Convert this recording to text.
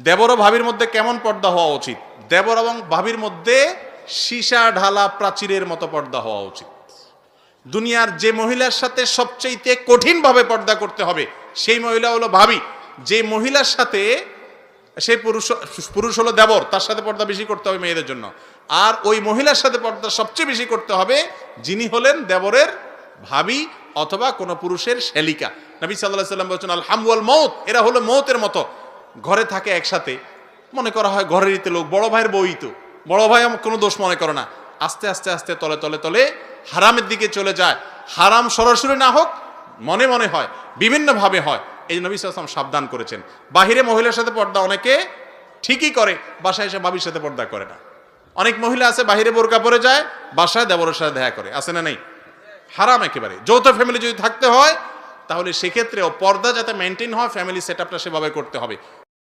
দেবর ও ভাবির মধ্যে কেমন পর্দা হওয়া উচিত? দেবর এবং ভাবির মধ্যে সীসা ঢালা প্রাচীরের মতো পর্দা হওয়া উচিত। দুনিয়ার যে মহিলার সাথে সবচেয়ে কঠিনভাবে পর্দা করতে হবে, সেই মহিলা হলো ভাবি। যে মহিলার সাথে সেই পুরুষ পুরুষ হলো দেবর, তার সাথে পর্দা বেশি করতে হবে মেয়েদের জন্য। আর ওই মহিলার সাথে পর্দা সবচেয়ে বেশি করতে হবে যিনি হলেন দেবরের ভাবি অথবা কোনো পুরুষের শ্যালিকা নবী সাল্লাহ সাল্লাম বলছেন, আল হামওয়াল মৌত এরা হলো মৌতের মতো। ঘরে থাকে একসাথে। মনে করা হয় ঘরেরই লোক, বড় ভাইয়ের বই তো। বড় ভাই কোনো দোষ মনে করে না। আস্তে আস্তে আস্তে, তলে তলে তলে হারামের দিকে চলে যায়। হারাম সরাসরি না হোক, মনে মনে হয়, বিভিন্নভাবে হয়। এই নবী সাল্লাম সাবধান করেছেন। বাহিরে মহিলার সাথে পর্দা অনেকে ঠিকই করে, বাসায় এসে ভাবির সাথে পর্দা করে না। অনেক মহিলা আছে, বাহিরে বোরকা পরে যায়, বাসায় দেবরের সাথে দেখা করে। আছে না নেই? হারাম একেবারে। যৌথ ফ্যামিলি যদি থাকতে হয়, তাহলে সেক্ষেত্রেও পর্দা যাতে মেনটেন হয় ফ্যামিলি সেট আপটা সেভাবে করতে হবে।